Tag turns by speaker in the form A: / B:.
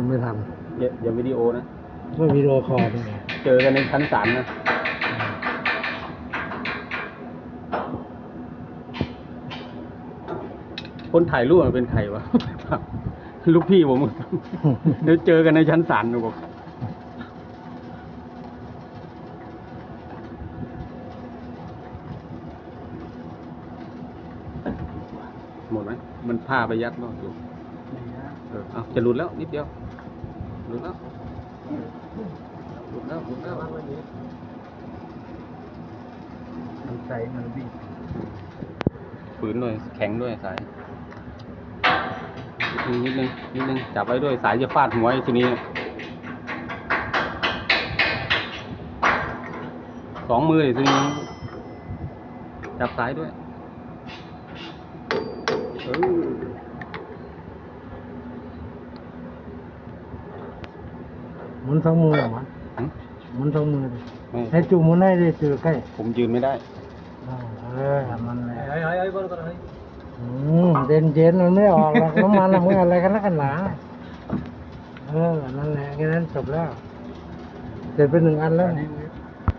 A: มันไม่ท
B: อย่าอย่าวิดีโอนะำ
A: ไม่วิดีโอคอลนี่ไง
B: เจอกันในชั้นศาลนะ คนถ่ายรูปมันเป็นใครวะ ลูกพี่ผม เดี๋ยวเจอกันในชั้นศาลหนูบอกหมดไหมมันผ้าไปยัดเนอกอยู่เออเอาจะหลุดแล้วนิดเดียวห ลุดแล้วหลุดแล้วหลุดแล้ว
A: มันใสมันบีบ
B: ฝืนหน่อยแข็งด้วยสายนิดนึงนิดนึงจับไว้ด้วยสายจะฟาดหัวไอ้ทีนี้สองมือเลยทีนี้จับสายด้วยเออ
A: หมุนสองมือเหรอวะ
B: หึ
A: หมุนสองมือดิ
B: ไม่
A: ให้จูหมุนให้ได้จูใกล้
B: ผมยืนไม่ได้
A: อ่าเออมันแหละอืมเย็นเย็นๆมันไม่ออกหรอกน้ำมันอะมึงอะไรกันนักกันหนาเออนั่นแหละแค่นั้นจบแล้วเสร็จไปหนึ่งอันแล้วเนี่ย